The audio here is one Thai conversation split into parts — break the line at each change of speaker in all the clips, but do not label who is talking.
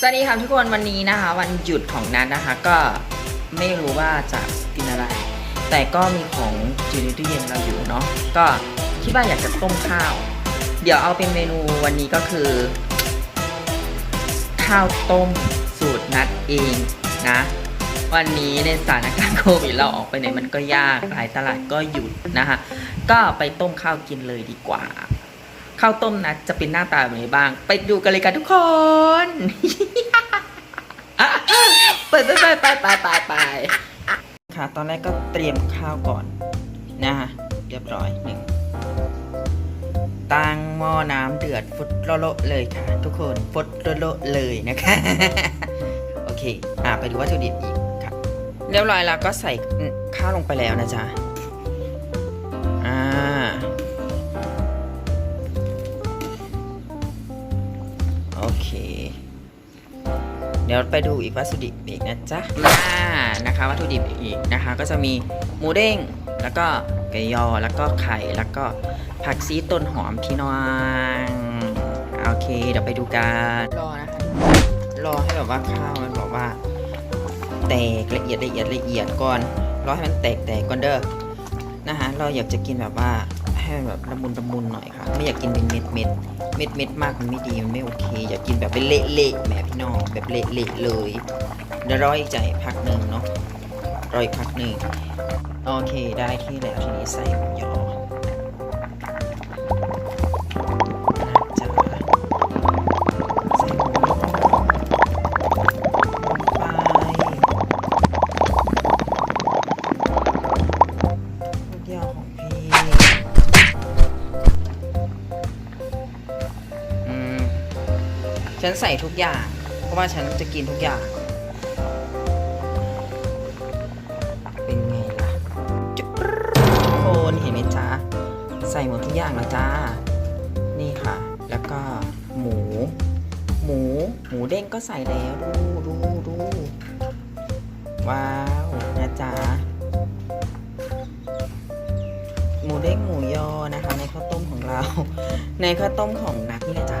สวัสดีค่ะทุกคนวันนี้นะคะ วันหยุดของนัทนะคะ ก็ไม่รู้ว่าจะกินอะไร แต่ก็มีของอยู่ในตู้เย็นเราอยู่เนาะก็คิดว่าอยากจะต้มข้าว เดี๋ยวเอาเป็นเมนูวันนี้ก็คือ ข้าวต้มสูตรนัดเองนะ วันนี้ในสถานการณ์โควิดเราออกไปไหนมันก็ยากหลายตลาดก็หยุดนะคะ ก็ไปต้มข้าวกินเลยดีกว่า ข้าวต้มนัดจะเป็นหน้าตาแบบไหนบ้าง ไปดูกันเลยกันทุกคน ไปไปไปไปไปไปไปค่ะ ตอนแรกก็เตรียมข้าวก่อนนะคะเรียบร้อยหนึ่งตั้งหม้อน้ำเดือดฟุดโลโลเลยค่ะ ทุกคนฟุดโลโลเลยนะคะ โอเค อะไปดูวัตถุดิบอีกค่ะ เรียบร้อยแล้วก็ใส่ข้าวลงไปแล้วนะจ๊ะ เดี๋ยวไปดูอีกวัตถุดิบอีกนะจ๊ะมานะคะวัตถุดิบอีกนะคะ ก็จะมีหมูเด้งแล้วก็ไก่ยอแล้วก็ไข่แล้วก็ผักซีต้นหอมพี่น้องโอเค เดี๋ยวไปดูกันรอนะคะรอให้แบบว่าข้าวมันแบบว่า แตกละเอียดละเอียดละเอียดก่อนรอให้มันแตกแตกก่อนเด้อนะคะเราอยากจะกินแบบว่า ให้มันแบบละมุนละมุนหน่อยค่ะ ไม่อยากกินเป็นเม็ดเม็ดเม็ดเม็ดมากมันไม่ดีมันไม่โอเค อยากกินแบบเป็นเละเละแหมพี่น้องแบบเละเละเลยเดี๋ยวรออีกใจพักหนึ่งเนาะรออีกพักหนึ่งโอเคได้ที่แล้วทีนี้ใส่หมูยอ ฉันใส่ทุกอย่าง เพราะว่าฉันจะกินทุกอย่าง เป็นไงล่ะจุ๊บทุกคนเห็นไหมจ๊ะ ใส่หมดทุกอย่างแล้วจ้า นี่ค่ะ แล้วก็หมู หมู หมูเด้งก็ใส่แล้ว ดูดูดูว้าวนะจ๊ะ หมูเด้งหมูยอนะคะ ในข้าวต้มของเรา ในข้าวต้มของนักนี่เลยจ้ะ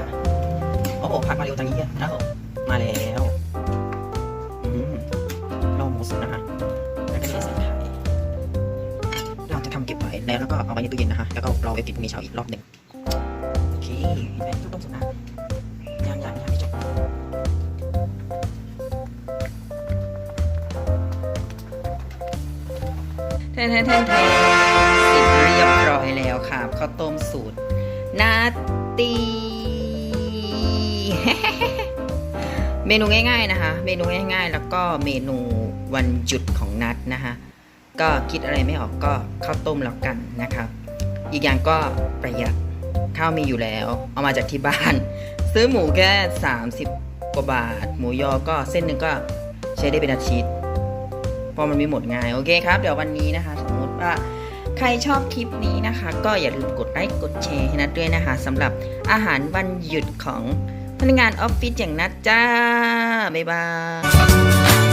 โอ้โหผักมาเร็วจังนี้อะนะครับมาแล้วอืมลองหมูสุกนะคะแล้วก็นี่ใส่ไข่เราจะทำเก็บไว้แล้วแล้วก็เอาไว้ในตู้เย็นนะคะแล้วก็รอไว้ปิดมีเช้าอีกรอบหนึ่งโอเคเห็นไหมข้ต้มสุกนะยังยังยังไม่จบแทนแทนแทนแทนเสร็จเรียบร้อยแล้วค่ะข้าวต้มสูตรนาตี เมนูง่าย ๆนะคะ เมนูง่าย ๆ แล้วก็เมนูวันหยุดของนัดนะคะ ก็คิดอะไรไม่ออกก็ข้าวต้มแล้วกันนะครับ อีกอย่างก็ประหยัดข้าวมีอยู่แล้ว เอามาจากที่บ้าน ซื้อหมูแค่ 30 กว่าบาท หมูยอก็เส้นหนึ่งก็ใช้ได้เป็นอาทิตย์เพราะมันไม่หมดง่าย โอเคครับ เดี๋ยววันนี้นะคะ สมมติว่าใครชอบคลิปนี้นะคะ ก็อย่าลืมกดไลค์กดแชร์ให้นัดด้วยนะคะสำหรับอาหารวันหยุดของ พนักงานออฟฟิศอย่างนัดจ้า บ๊ายบาย